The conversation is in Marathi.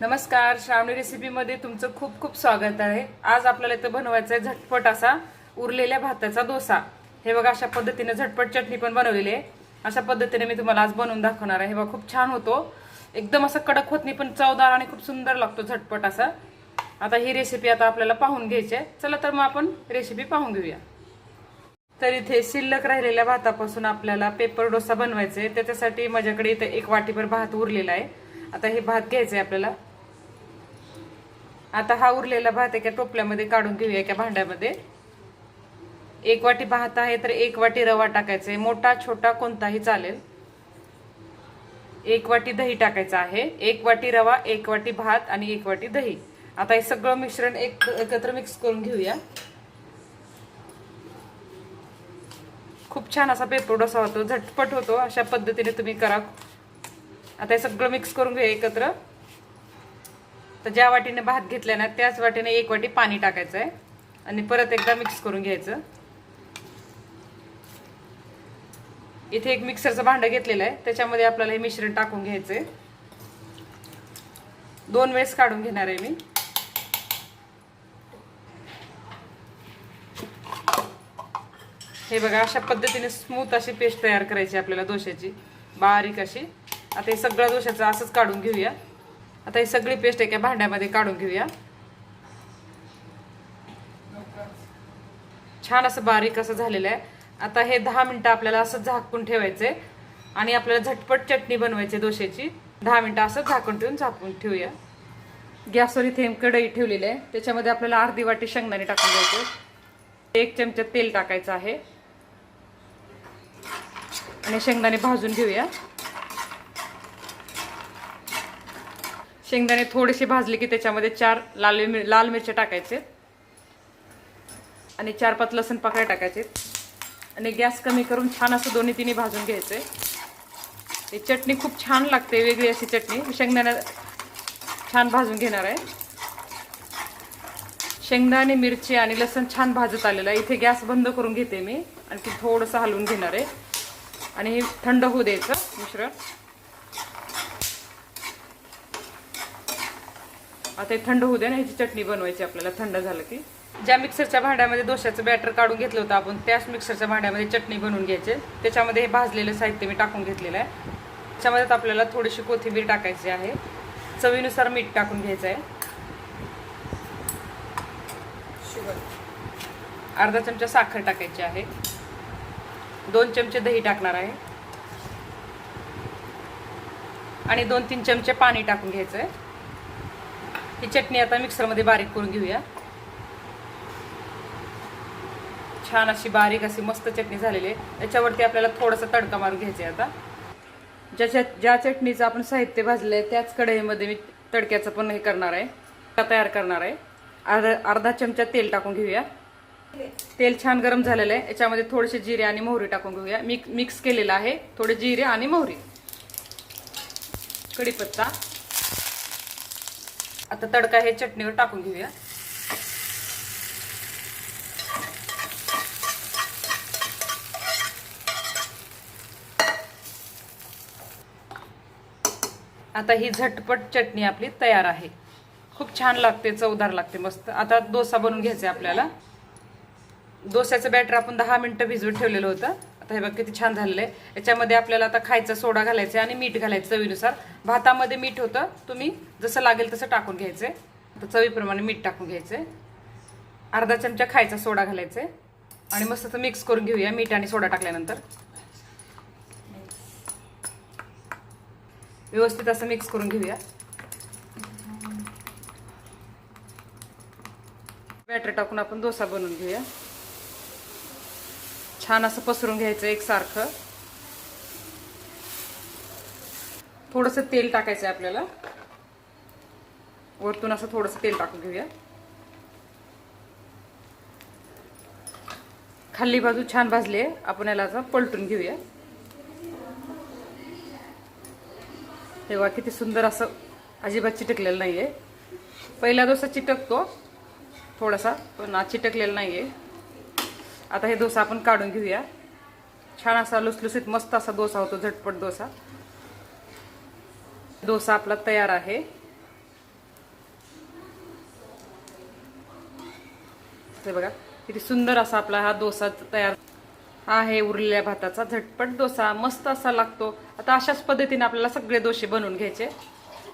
नमस्कार श्रावणी रेसिपीमध्ये तुमचं खूप खूप स्वागत आहे. आज आपल्याला इथं बनवायचं आहे झटपट असा उरलेल्या भाताचा डोसा. हे बघा अशा पद्धतीने झटपट चटणी पण बनवलेली आहे. अशा पद्धतीने मी तुम्हाला आज बनवून दाखवणार आहे. हे बघा खूप छान होतो. एकदम असं कडक होत नाही पण चवदार आणि खूप सुंदर लागतो झटपट असा. आता ही रेसिपी आता आपल्याला पाहून घ्यायची आहे. चला तर मग आपण रेसिपी पाहून घेऊया. तर इथे शिल्लक राहिलेल्या भातापासून आपल्याला पेपर डोसा बनवायचा आहे त्याच्यासाठी माझ्याकडे इथे एक वाटीभर भात उरलेला आहे. आता हे भात घ्यायचे आपल्याला. आता हा उरलेला भात एका टोपल्यामध्ये काढून घेऊया एका भांड्यामध्ये. एक वाटी भात आहे तर एक वाटी रवा टाकायचा आहे मोठा छोटा कोणताही चालेल. एक वाटी दही टाकायचं आहे. एक वाटी रवा एक वाटी भात आणि एक वाटी दही. आता हे सगळं मिश्रण एक एकत्र मिक्स करून घेऊया. खूप छान असा पेपर डोसा होतो. झटपट होतो. अशा पद्धतीने तुम्ही करा. आता हे सगळं मिक्स करून घ्या एकत्र. तर ज्या वाटीने भात घेतलाय ना त्याच वाटीने एक वाटी पाणी टाकायचं आहे आणि परत एकदा मिक्स करून घ्यायचं. इथे एक मिक्सरचं भांडं घेतलेलं आहे. त्याच्यामध्ये आपल्याला हे मिश्रण टाकून घ्यायचंय. दोन वेळेस काढून घेणार आहे मी. हे बघा अशा पद्धतीने स्मूथ अशी पेस्ट तयार करायची आपल्याला दोशाची. बारीक अशी. आता हे सगळं दोशाचं असंच काढून घेऊया. आता ही सगळी पेस्ट एका भांड्यामध्ये काढून घेऊया. छान असं बारीक असं झालेलं आहे. आता हे दहा मिनटं आपल्याला असं झाकून ठेवायचंय. आणि आपल्याला झटपट चटणी बनवायची दोशाची दहा मिनटं असं झाकून ठेवून झाकून ठेवूया. गॅसवर इथे कढई ठेवलेली आहे. त्याच्यामध्ये आपल्याला अर्धी वाटी शेंगदाणे टाकून द्यायचे एक चमचा तेल टाकायचं आहे. आणि शेंगदाणे भाजून घेऊया. शेंगदाणे थोडेसे भाजले की त्याच्यामध्ये चार लाल मिर लाल मिरच्या टाकायचे. आणि चार पाच लसण पाकळ्या टाकायचे. आणि गॅस कमी करून छान असं दोन्ही तिन्ही भाजून घ्यायचे. ही चटणी खूप छान लागते वेगळी अशी चटणी. शेंगदाण्या छान भाजून घेणार आहे. शेंगदाणे मिरची आणि लसण छान भाजत आलेलं आहे. इथे गॅस बंद करून घेते मी. आणखी थोडंसं हलवून घेणार आहे. आणि हे थंड होऊ द्यायचं मिश्रण. आता हे थंड होऊ दे ना ह्याची चटणी बनवायची आपल्याला थंड झालं की. ज्या मिक्सरच्या भांड्यामध्ये दोशाचं बॅटर काढून घेतलं होतं आपण त्याच मिक्सरच्या भांड्यामध्ये चटणी बनवून घ्यायचे. त्याच्यामध्ये हे भाजलेलं साहित्य मी टाकून घेतलेलं आहे. त्याच्यामध्ये आपल्याला थोडीशी कोथिंबीर टाकायची आहे. चवीनुसार मीठ टाकून घ्यायचं आहे. अर्धा चमचा साखर टाकायची आहे. दोन चमचे दही टाकणार आहे. आणि दोन तीन चमचे पाणी टाकून घ्यायचं आहे. ही चटणी आता मिक्सरमध्ये बारीक करून घेऊया. छान अशी बारीक अशी मस्त चटणी झालेली आहे. याच्यावरती आपल्याला थोडासा तडका मारून घ्यायचा आहे आता. ज्याच्या ज्या चटणीचं आपण साहित्य भाजलं आहे त्याच कढईमध्ये मी तडक्याचं पण हे करणार आहे. तयार करणार आहे. अर्धा अर्धा चमचा तेल टाकून घेऊया. तेल छान गरम झालेलं आहे. याच्यामध्ये थोडेसे जिरे आणि मोहरी टाकून घेऊया. मिक्स मिक्स केलेलं आहे. थोडे जिरे आणि मोहरी. कढीपत्ता. आता तडका हे चटणीवर टाकून घेऊया. आता ही झटपट चटणी आपली तयार आहे. खूप छान लागते चवदार लागते मस्त. आता डोसा बनवून घ्यायचा आहे आपल्याला. डोस्याचं बॅटर आपण दहा मिनटं भिजवत ठेवलेलं होतं. आता हे बघ किती छान झालेलं आहे. याच्यामध्ये आपल्याला आता खायचा सोडा घालायचा आणि मीठ घालायचं चवीनुसार. भातामध्ये मीठ होतं तुम्ही जसं लागेल तसं टाकून घ्यायचं तर चवीप्रमाणे मीठ टाकून घ्यायचं अर्धा चमचा खायचा सोडा घालायचा आणि मस्त तर मिक्स करून घेऊया मीठ आणि सोडा टाकल्यानंतर. व्यवस्थित असं मिक्स करून घेऊया. बॅटर टाकून आपण डोसा बनवून घेऊया. छान असं पसरून घ्यायचं एकसारखं. थोडंसं तेल टाकायचं आहे आपल्याला. वरतून असं थोडंसं तेल टाकून घेऊया. खाल्ली बाजू छान भाजली आहे. आपण याला असं पलटून घेऊया. तेव्हा किती सुंदर असं अजिबात चिटकलेलं नाही आहे पहिला डोसा चिटकतो. थोडासा पण आज चिटकलेला नाही आहे आता हे डोसा आपण काढून घेऊया. छान असा लुसलुसीत मस्त असा डोसा होतो झटपट डोसा. डोसा आपला तयार आहे. ते बघा किती सुंदर असा आपला हा डोसा तयार आहे उरलेल्या भाताचा. झटपट डोसा मस्त असा लागतो. आता अशाच पद्धतीने आपल्याला सगळे डोसे बनवून घ्यायचे.